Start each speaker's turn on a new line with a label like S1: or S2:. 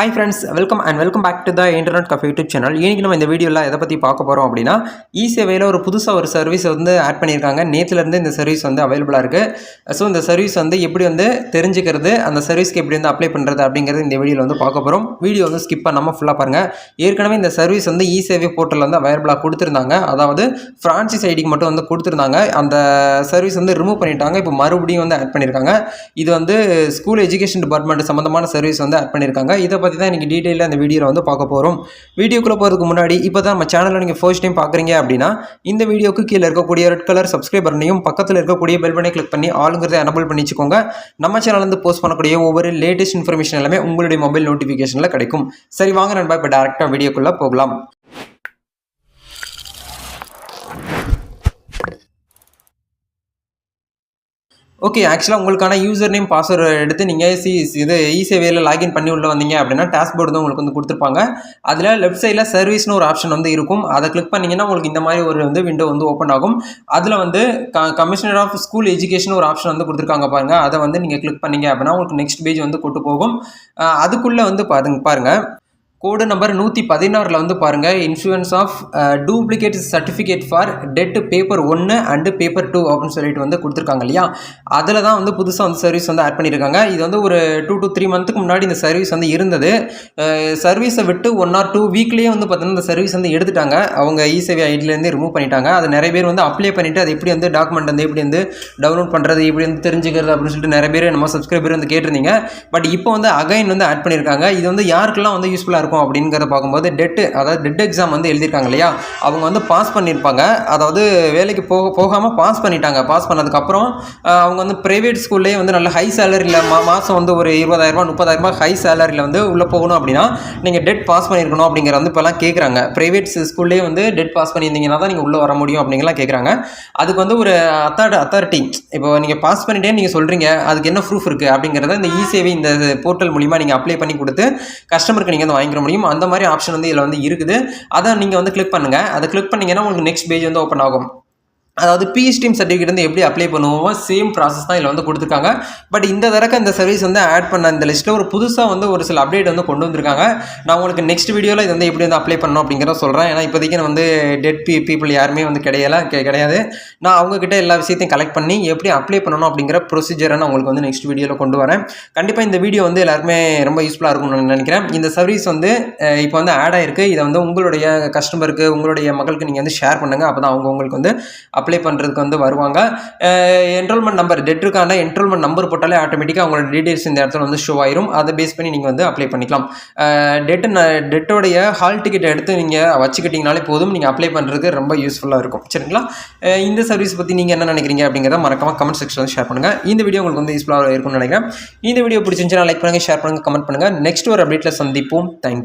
S1: Hi friends welcome and welcome back to the internet cafe YouTube channel இன்றைக்கி நம்ம இந்த வீடியோவில் எதை பற்றி பார்க்க போகிறோம் அப்படின்னா இ சேவையில் ஒரு புதுசாக ஒரு சர்வீஸ் வந்து ஆட் பண்ணியிருக்காங்க. நேற்றுலேருந்து இந்த சர்வீஸ் வந்து அவைலபிளாக இருக்குது ஸோ இந்த சர்வீஸ் வந்து எப்படி வந்து தெரிஞ்சுக்கிறது அந்த சர்வீஸ்க்கு எப்படி வந்து அப்ளை பண்ணுறது அப்படிங்கிறது இந்த வீடியோவில் வந்து பார்க்க போகிறோம் வீடியோ வந்து ஸ்கிப் பண்ணாமல் ஃபுல்லாக பாருங்கள் ஏற்கனவே இந்த சர்வீஸ் வந்து இ சேவை போர்ட்டலில் வந்து அவைலபிளாக கொடுத்துருந்தாங்க. அதாவது ஃப்ரான்சிஸ் ஐடிக்கு மட்டும் வந்து கொடுத்துருந்தாங்க. அந்த சர்வீஸ் வந்து ரிமூவ் பண்ணிட்டாங்க. இப்போ மறுபடியும் வந்து ஆட் பண்ணியிருக்காங்க. இது வந்து ஸ்கூல் எஜுகேஷன் டிபார்ட்மெண்ட் சம்மந்தமான சர்வீஸ் வந்து ஆட் பண்ணியிருக்காங்க. இதை பற்றி தான் இன்றைக்கி டீட்டெயிலாக இந்த வீடியோவில் வந்து பார்க்க போகிறோம் வீடியோக்குள்ளே போகிறதுக்கு முன்னாடி இப்போ தான் நம்ம சேனலில் நீங்கள் ஃபர்ஸ்ட் டைம் பார்க்குறீங்க அப்படின்னா இந்த வீடியோக்கு கீழே இருக்கக்கூடிய ரெட் கலர் சப்ஸ்கிரைப் பண்ணையும் பக்கத்தில் இருக்கக்கூடிய பெல் கிளிக் பண்ணி ஆளுங்கிறத அனபிள் பண்ணி வச்சுக்கோங்க. நம்ம சேனல்லேருந்து போஸ்ட் பண்ணக்கூடிய ஒவ்வொரு லேட்டஸ்ட் இன்ஃபர்மேஷன் எல்லாமே உங்களுடைய மொபைல் நோட்டிஃபிகேஷனில் கிடைக்கும். சரி வாங்க நண்பா இப்போ டேரெக்டாக வீடியோக்குள்ளே போகலாம். ஓகே ஆக்சுவலாக உங்களுக்கான யூசர் நேம் பாஸ்வேர்டு எடுத்து நீங்கள் சி இது இ சேவையில் லாகின் பண்ணி உள்ளே வந்தீங்க அப்படின்னா டேஷ்போர்டு தான் உங்களுக்கு வந்து கொடுத்துருப்பாங்க. அதில் லெஃப்ட் சைடில் சர்வீஸ்னு ஒரு ஆப்ஷன் வந்து இருக்கும். அதை கிளிக் பண்ணிங்கன்னா உங்களுக்கு இந்த மாதிரி ஒரு வந்து விண்டோ வந்து ஓப்பன் ஆகும். அதில் வந்து க கமிஷனர் ஆஃப் ஸ்கூல் எஜுகேஷன் ஒரு ஆப்ஷன் வந்து கொடுத்துருக்காங்க பாருங்கள் அதை வந்து நீங்கள் கிளிக் பண்ணீங்க அப்படின்னா உங்களுக்கு நெக்ஸ்ட் பேஜ் வந்து கொட்டு போகும். அதுக்குள்ளே வந்து பாருங்க பாருங்கள் கோடு நம்பர் நூற்றி பதினாறில் வந்து பாருங்கள் insurance of duplicate certificate for TET paper ஒன்று அண்டு பேப்பர் டூ அப்படின்னு சொல்லிட்டு வந்து கொடுத்துருக்காங்க இல்லையா? அதில் தான் வந்து புதுசாக வந்து சர்வீஸ் வந்து ஆட் பண்ணியிருக்காங்க இது வந்து ஒரு டூ டு த்ரீ மந்த்துக்கு முன்னாடி இந்த சர்வீஸ் வந்து இருந்தது. Uh, சர்வீஸை விட்டு ஒன் ஆர் டூ வீக்லேயே வந்து பார்த்தீங்கன்னா இந்த சர்வீஸ் வந்து எடுத்துட்டாங்க. அவங்க இசேவை ஐடியிலேருந்து ரிமூவ் பண்ணிட்டாங்க. அது நிறைய பேர் வந்து அப்ளை பண்ணிவிட்டு அது எப்படி வந்து டாக்குமெண்ட் வந்து எப்படி வந்து டவுன்லோட் பண்ணுறது எப்படி வந்து தெரிஞ்சுக்கிறது அப்படின்னு சொல்லிட்டு நிறைய பேர் நம்ம சப்ஸ்கிரைபர் வந்து கேட்டிருந்தீங்க. பட் இப்போ வந்து அகைன் வந்து ஆட் பண்ணியிருக்காங்க இது வந்து யாருக்கெல்லாம் வந்து யூஸ்ஃபுல்லாக இருக்கும் அப்படிங்கிறத பார்க்கும்போது டெட்டு அதாவது டெட் எக்ஸாம் வந்து எழுதியிருக்காங்க இல்லையா? அவங்க வந்து பாஸ் பண்ணியிருப்பாங்க. அதாவது வேலைக்கு போக போகாமல் பாஸ் பண்ணிட்டாங்க. பாஸ் பண்ணதுக்கப்புறம் அவங்க வந்து ப்ரைவேட் ஸ்கூல்லேயே வந்து நல்ல ஹை சேலரியில் மா மாதம் வந்து ஒரு இருபதாயிரரூபா முப்பதாயிரரூபா ஹை சேலரியில் வந்து உள்ளே போகணும் அப்படின்னா நீங்கள் டெட் பாஸ் பண்ணியிருக்கணும் அப்படிங்கிற வந்து இப்போலாம் கேட்குறாங்க ப்ரைவேட் ஸ்கூல்லேயே வந்து டெட் பாஸ் பண்ணியிருந்தீங்கன்னா தான் நீங்கள் உள்ளே வர முடியும் அப்படிங்கலாம் கேட்குறாங்க அதுக்கு வந்து ஒரு அத்தாட் அத்தாரிட்டி இப்போ நீங்கள் பாஸ் பண்ணிட்டே நீங்கள் சொல்கிறீங்க அதுக்கு என்ன ப்ரூஃப் இருக்குது அப்படிங்கிறத இந்த இ சேவை இந்த போர்ட்டல் மூலிமா நீங்கள் அப்ளை பண்ணி கொடுத்து கஸ்டமருக்கு நீங்கள் வந்து பண்ணிக்க முடியும். அந்த மாதிரி ஆப்ஷன் வந்து இதில் வந்து இருக்குது. அதை நீங்கள் வந்து கிளிக் பண்ணுங்கள் அதை கிளிக் பண்ணீங்கன்னா உங்களுக்கு நெக்ஸ்ட் பேஜ் வந்து ஓப்பன் ஆகும். அதாவது பிஎஸ்டிஎம் சர்டிஃபிகேட் வந்து எப்படி அப்ளை பண்ணுவோமோ சேம் ப்ராசஸ் தான் இதில் வந்து கொடுத்துருக்காங்க. பட் இந்த தடவை இந்த சர்வீஸ் வந்து ஆட் பண்ண இந்த லிஸ்ட்டில் ஒரு புதுசாக வந்து ஒரு சில அப்டேட் வந்து கொண்டு வந்திருக்காங்க. நான் உங்களுக்கு நெக்ஸ்ட் வீடியோவில் இது வந்து எப்படி வந்து அப்ளை பண்ணணும் அப்படிங்கிறத சொல்கிறேன் ஏன்னா இப்போதைக்கு நான் வந்து டெட் பீ பீப்புள் யாருமே வந்து கிடையல கெ- கிடையாது. நான் அவங்கக்கிட்ட எல்லா விஷயத்தையும் கலெக்ட் பண்ணி எப்படி அப்ளை பண்ணணும் அப்படிங்கிற ப்ரொசீஜரை நான் உங்களுக்கு வந்து நெக்ஸ்ட் வீடியோவில் கொண்டு வரேன். கண்டிப்பாக இந்த வீடியோ வந்து எல்லாருமே ரொம்ப யூஸ்ஃபுல்லாக இருக்கும்னு நான் நினைக்கிறேன். இந்த சர்வீஸ் வந்து இப்போ வந்து ஆட் ஆயிருக்கு. இதை வந்து உங்களுடைய கஸ்டமருக்கு உங்களுடைய மக்களுக்கு நீங்கள் வந்து ஷேர் பண்ணுங்கள் அப்போ தான் அவங்க உங்களுக்கு வந்து அப்ளை பண்ணுறதுக்கு வந்து வருவாங்க. என்ரோல்மெண்ட் நம்பர் டெட்டுக்கான என்ரோல்மெண்ட் நம்பர் போட்டாலே ஆட்டோமேட்டிக்காக அவங்களோட டீடைல்ஸ் இந்த இடத்துல வந்து ஷோ ஆயிரும். அதை பேஸ் பண்ணி நீங்கள் வந்து அப்ளை பண்ணிக்கலாம். டெட்டு டெட்டோடைய ஹால் டிக்கெட் எடுத்து நீங்கள் வச்சுக்கிட்டிங்கனாலே போதும். நீங்கள் அப்ளை பண்ணுறதுக்கு ரொம்ப யூஸ்ஃபுல்லாக இருக்கும். சரிங்களா? இந்த சர்வீஸ் பற்றி நீங்கள் என்ன நினைக்கிறீங்க அப்படிங்கிறத மறக்காமல் கமெண்ட் செக்ஷன் வந்து ஷேர் பண்ணுங்கள் இந்த வீடியோ உங்களுக்கு வந்து யூஸ்ஃபுல்லாக இருக்கும்னு நினைக்கிறேன். இந்த வீடியோ பிடிச்சிருந்துச்சுன்னா லைக் பண்ணுங்கள் ஷேர் பண்ணுங்கள் கமெண்ட் பண்ணுங்கள் நெக்ஸ்ட் ஒரு அப்டேட்டில் சந்திப்போம். தேங்க்யூ